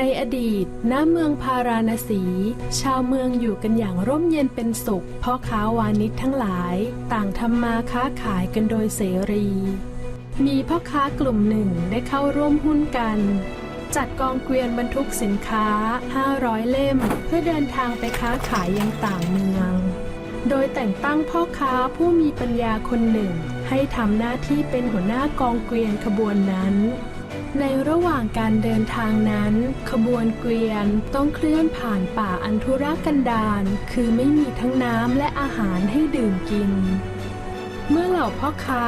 ในอดีต ณ เมืองพาราณสี ชาวเมืองอยู่กันอย่างร่มเย็นเป็นสุข เพ่อค้าวานิชทั้งหลาย ต่างทำมาค้าขายกันโดยเสรี มีพ่อค้ากลุ่มหนึ่งได้เข้าร่วมหุ้นกัน จัดกองเกวียนบรรทุกสินค้า 500 เล่ม เพื่อเดินทางไปค้าขายยังต่างเมือง โดยแต่งตั้งพ่อค้าผู้มีปัญญาคนหนึ่ง ให้ทำหน้าที่เป็นหัวหน้ากองเกวียนขบวนนั้น ในระหว่างการเดินทางนั้น ขบวนเกวียนต้องเคลื่อนผ่านป่าอันธุรกันดารคือไม่มีทั้งน้ำและอาหารให้ดื่มกิน เมื่อเหล่าพ่อค้า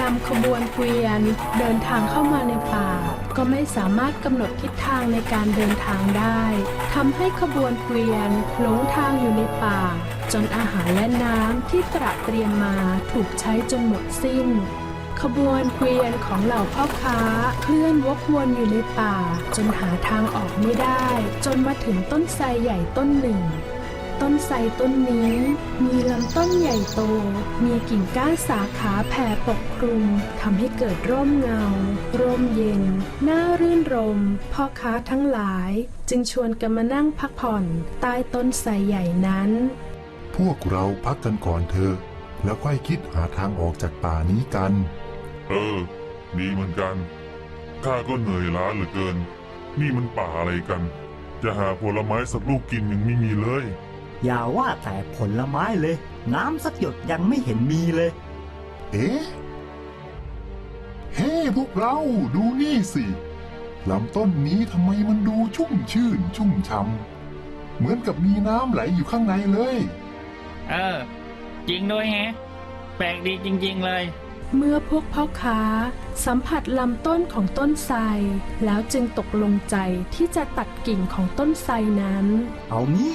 นำขบวนเกวียนเดินทางเข้ามาในป่า ก็ไม่สามารถกำหนดทิศทางในการเดินทางได้ทำให้ขบวนเกวียนหลงทางอยู่ในป่า จนอาหารและน้ำที่ตระเตรียมมาถูกใช้จนหมดสิ้น ขบวนเกวียนของเหล่าพ่อค้า เคลื่อนวกวนอยู่ในป่า จนหาทางออกไม่ได้ จนมาถึงต้นไทรใหญ่ต้นหนึ่ง ต้นไทรต้นนี้ มีลำต้นใหญ่โต มีกิ่งก้านสาขาแผ่ปกคลุมทำให้เกิดร่มเงา ร่มเย็น น่ารื่นรม พ่อค้าทั้งหลาย จึงชวนกันมานั่งพักผ่อนใต้ต้นไทรใหญ่นั้น พวกเราพักกันก่อนเถอะแล้วค่อยคิดหาทางออกจากป่านี้กัน เออ ดีเหมือนกัน ข้าก็เหนื่อยล้าเหลือเกิน นี่มันป่าอะไรกัน จะหาผลไม้สักลูกกินยังไม่มีเลย อย่าว่าแต่ผลไม้เลย น้ำสักหยดยังไม่เห็นมีเลย เอ๊ะ เฮ้พวกเราดูนี่สิลำต้นนี้ทำไมมันดูชุ่มชื่น ชุ่มช่ำเหมือนกับมีน้ำไหลอยู่ข้างในเลย เออ จริงด้วยแฮะ แปลกดีจริง ๆ เลย เมื่อพวกพ่อค้า สัมผัสลำต้นของต้นไทรแล้วจึงตกลงใจที่จะตัดกิ่งของต้นไทรนั้น เอางี้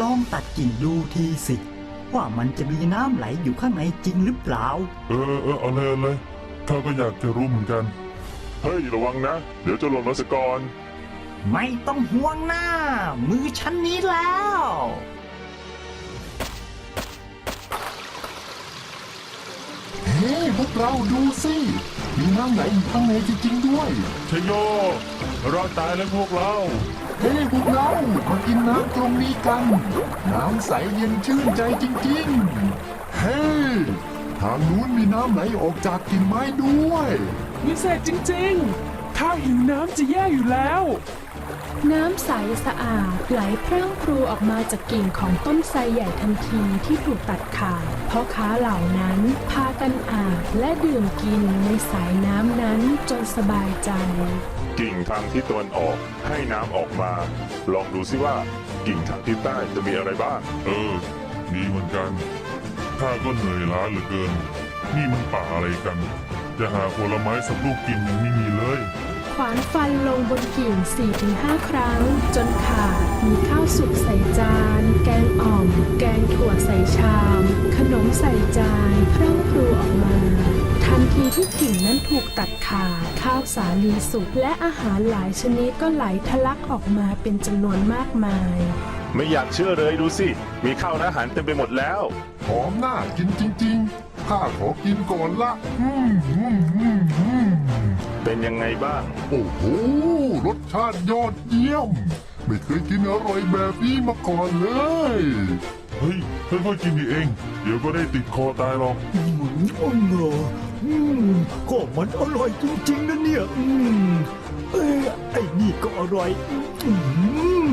ลองตัดกิ่งดูทีสิ ว่ามันจะมีน้ำไหลอยู่ข้างในจริงหรือเปล่า เออเออเอาเลยเอาเลยข้าก็อยากจะรู้เหมือนกัน เฮ้ย ระวังนะ เดี๋ยวจะหล่นลงสกอน ไม่ต้องห่วงหน้า มือฉันนี้แล้ว เฮ้พวกเราดูสิ มีน้ำไหลอยู่ข้างในจริงๆด้วยชโยรอดตายแล้วพวกเรา เฮ้พวกเรามากินน้ำตรงนี้กัน น้ำใสเย็นชื่นใจจริงๆ เฮ้ทางนู้นมีน้ำไหลออกจากกิ่งไม้ด้วย วิเศษจริงๆ ข้าหิวน้ำจะแย่อยู่แล้ว น้ำใสสะอาดไหลพรั่งพรูออกมาจากกิ่งของต้นไทรใหญ่ทันทีที่ถูกตัดขาดเพราะค้าเหล่านั้นพากันอาบและดื่มกินในสายน้ำนั้นจนสบายใจ กิ่งทางทิศตะวันออกให้น้ำออกมา ลองดูซิว่า กิ่งทางทิศใต้จะมีอะไรบ้าง เออ ดีเหมือนกันข้าก็เหนื่อยล้าเหลือเกิน นี่มันป่าอะไรกัน จะหาผลไม้สักลูกกินยังไม่มีเลย ขวานฟันลงบนกิ่ง 4-5 ครั้ง จนขาด มีข้าวสุกใส่จาน แกงอ่อม แกงถั่วใส่ชาม ขนมใส่จานพรั่งพรูออกมา ทันทีที่กิ่งนั้นถูกตัดขาด ข้าวสาลีสุกและอาหารหลายชนิดก็ไหลทะลักออกมาเป็นจำนวนมากมาย ไม่อยากเชื่อเลยดูสิ มีข้าวและอาหารเต็มไปหมดแล้ว หอมน่ากินจริงๆ ข้าขอกินก่อนละ อืมอืมอืมอืม เป็นยังไงบ้าง โอ้โห รสชาติยอดเยี่ยม ไม่เคยกินอร่อยแบบนี้มาก่อนเลย เฮ้ยค่อยๆกินดีเอง เดี๋ยวก็ได้ติดคอตายหรอก อืมโอ้โหอืมก็มันอร่อยจริงๆนะเนี่ยอืมเอ้ยไอ้นี่ก็อร่อยอืม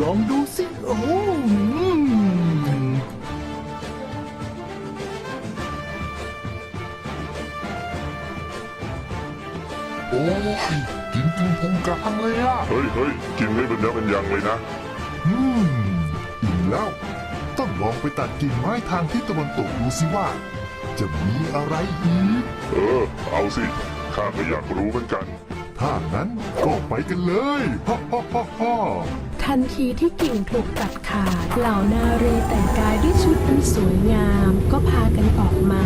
ลองดูสิโอ้ กินจนพุงกลางเลยอะเฮ้ยเฮ้ยกินไม่เป็นเนื้อเป็นยังเลยนะ อืมอิ่มแล้ว ต้องลองไปตัดกิ่งไม้ทางทิศตะวันตกดูสิว่า จะมีอะไรอีก เออ เอาสิข้าก็อยากรู้เหมือนกัน ถ้างั้นก็ไปกันเลยฮ่าฮ่าฮ่าฮ่าทันทีที่กิ่งถูกตัดขาดเหล่านารีแต่งกายด้วยชุดอันสวยงาม ก็พากันออกมา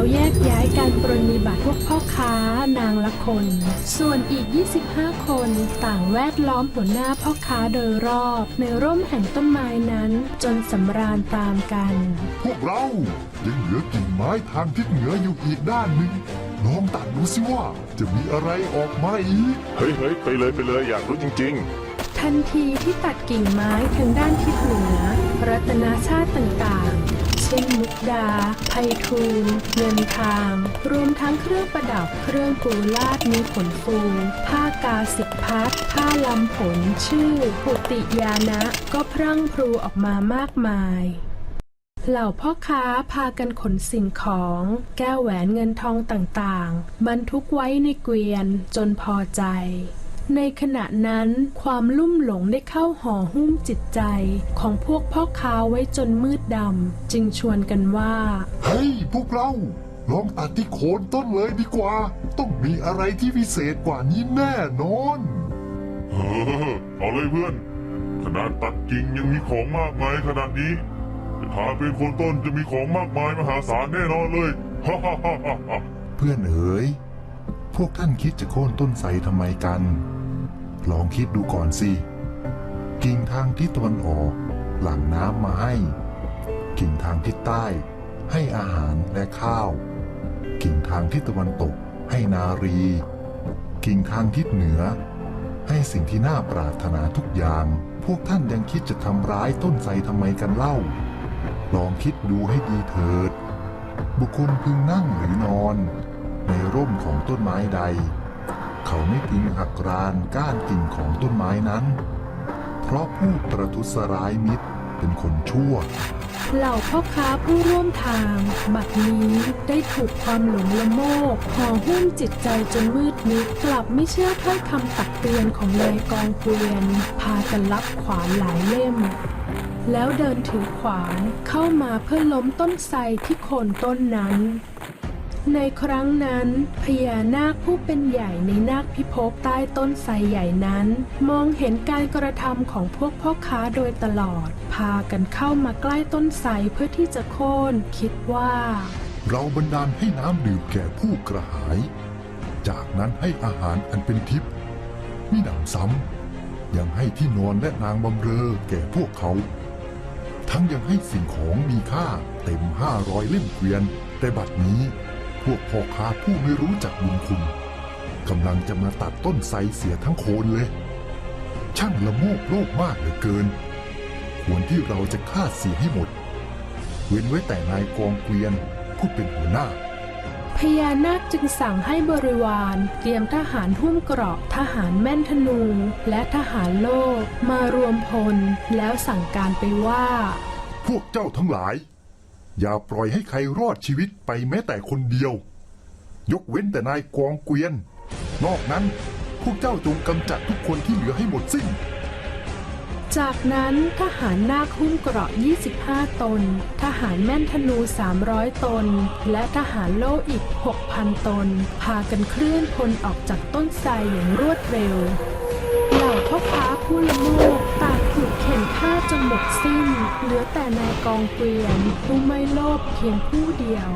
แล้วแยกย้ายการปรนนิบัติพวกพ่อค้านางละคน ส่วนอีก 25 คนต่างแวดล้อมหัวหน้าพ่อค้าโดยรอบ ในร่มแห่งต้นไม้นั้นจนสำราญตามกัน พวกเรายังเหลือกิ่งไม้ทางทิศเหนืออยู่อีกด้านหนึ่งลองตัดดูสิว่าจะมีอะไรออกมาอีก เฮ้ยเฮ้ยไปเลยไปเลยอยากรู้จริง ทันทีที่ตัดกิ่งไม้ทางด้านทิศเหนือ รัตนาชาติต่างๆ เช่นมุกดา ไพฑูรย์เงินทาง รวมทั้งเครื่องประดับ เครื่องปูลาดมีผลฟู ผ้ากาสิกพัดผ้าลำผลชื่อปุติยานะ ก็พรั่งพรูออกมามากมายเหล่าพ่อค้าพากันขนสิ่งของ แก้วแหวนเงินทองต่างๆ บรรทุกไว้ในเกวียนจนพอใจ ในขณะนั้นความลุ่มหลงได้เข้าห่อหุ้มจิตใจ ของพวกพ่อค้าไว้จนมืดดำ จึงชวนกันว่า เฮ้ย พวกเรา ลองตัดที่โคนต้นเลยดีกว่า ต้องมีอะไรที่พิเศษกว่านี้แน่นอนๆเออเอาเลยเพื่อน ขนาดตัดกิ่งยังมีของมากมายขนาดนี้ถ้าเป็นคนต้นจะมีของมากมายมหาศาลแน่นอนเลยฮ่าฮ่าฮ่าฮ่าฮ่าเพื่อนเอ๋ยพวกท่านคิดจะโค่นต้นไทรทำไมกัน ลองคิดดูก่อนสิ กิ่งทางทิศตะวันออก หลั่งน้ำมาให้ กิ่งทางทิศใต้ ให้อาหารและข้าว กิ่งทางทิศตะวันตก ให้นารี กิ่งทางทิศเหนือ ให้สิ่งที่น่าปรารถนาทุกอย่าง พวกท่านยังคิดจะทำร้ายต้นไทรทำไมกันเล่า ลองคิดดูให้ดีเถิด บุคคลพึงนั่งหรือนอน ในร่มของต้นไม้ใด เขาไม่พึงหักรานก้านกิ่งของต้นไม้นั้น เพราะผู้ประทุษร้ายมิตรเป็นคนชั่ว เหล่าพ่อค้าผู้ร่วมทาง บัดนี้ได้ถูกความหลงละโมบห่อหุ้มจิตใจจนมืดมิดกลับไม่เชื่อถ้อยคำตักเตือนของนายกองเกวียน พากันรับขวานหลายเล่ม แล้วเดินถือขวานเข้ามาเพื่อล้มต้นไทรที่โคนต้นนั้น ในครั้งนั้น พญานาคผู้เป็นใหญ่ในนาคพิภพใต้ต้นไทรใหญ่นั้น มองเห็นการกระทำของพวกพ่อค้าโดยตลอด พากันเข้ามาใกล้ต้นไทรเพื่อที่จะโค่นคิดว่า เราบันดาลให้น้ำดื่มแก่ผู้กระหาย จากนั้นให้อาหารอันเป็นทิพย์มิหนำซ้ำยังให้ที่นอนและนางบำเรอแก่พวกเขา ทั้งยังให้สิ่งของมีค่าเต็มห้าร้อยเล่มเกวียนแต่บัดนี้ พวกพ่อค้าผู้ไม่รู้จักบุญคุณกำลังจะมาตัดต้นไทรเสียทั้งโคนเลย ช่างละโมบโลภมากเหลือเกิน ควรที่เราจะฆ่าเสียให้หมด เว้นไว้แต่นายกองเกวียนผู้เป็นหัวหน้า พญานาคจึงสั่งให้บริวาร เตรียมทหารหุ้มเกราะทหารแม่นธนู และทหารโล่มารวมพล แล้วสั่งการไปว่า พวกเจ้าทั้งหลาย อย่าปล่อยให้ใครรอดชีวิตไปแม้แต่คนเดียว ยกเว้นแต่นายกองเกวียน นอกนั้นพวกเจ้าจงกำจัดทุกคนที่เหลือให้หมดสิ้น จากนั้นทหารนาคหุ้มเกราะ 25 ตน ทหารแม่นธนู 300 ตน และทหารโล่อีก 6,000 ตน พากันเคลื่อนพลออกจากต้นไทรอย่างรวดเร็ว เหล่าพ่อค้าผู้ละโมบต่าง ถูกเข็นฆ่าจนหมดสิ้น เหลือแต่นายกองเกวียนผู้ไม่โลภเพียงผู้เดียว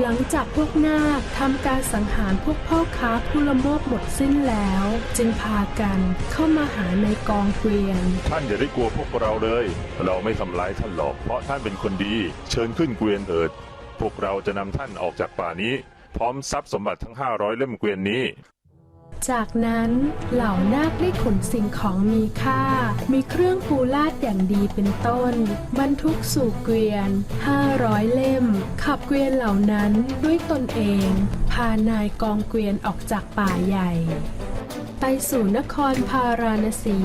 หลังจากพวกนาคทำการสังหารพวกพ่อค้าผู้ละโมบหมดสิ้นแล้ว จึงพากันเข้ามาหาในกองเกวียน ท่านอย่าได้กลัวพวกเราเลย เราไม่ทำร้ายท่านหรอก เพราะท่านเป็นคนดี เชิญขึ้นเกวียนเถิด พวกเราจะนำท่านออกจากป่านี้ พร้อมทรัพย์สมบัติทั้ง 500 เล่มเกวียนนี้ จากนั้นเหล่านาคได้ขนสิ่งของมีค่า มีเครื่องปูลาดอย่างดีเป็นต้น บรรทุกสู่เกวียน 500 เล่ม ขับเกวียนเหล่านั้นด้วยตนเอง พานายกองเกวียนออกจากป่าใหญ่ไปสู่นครพาราณสี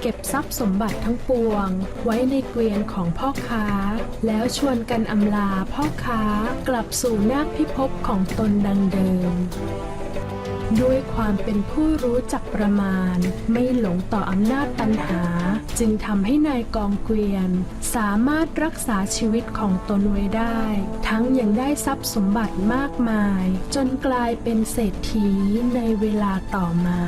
เก็บทรัพย์สมบัติทั้งปวง ไว้ในเกวียนของพ่อค้า แล้วชวนกันอำลาพ่อค้ากลับสู่นาคพิภพของตนดังเดิม ด้วยความเป็นผู้รู้จักประมาณ ไม่หลงต่ออำนาจตันหา จึงทำให้นายกองเกวียน สามารถรักษาชีวิตของตนไว้ได้ ทั้งยังได้ทรัพย์สมบัติมากมาย จนกลายเป็นเศรษฐีในเวลาต่อมา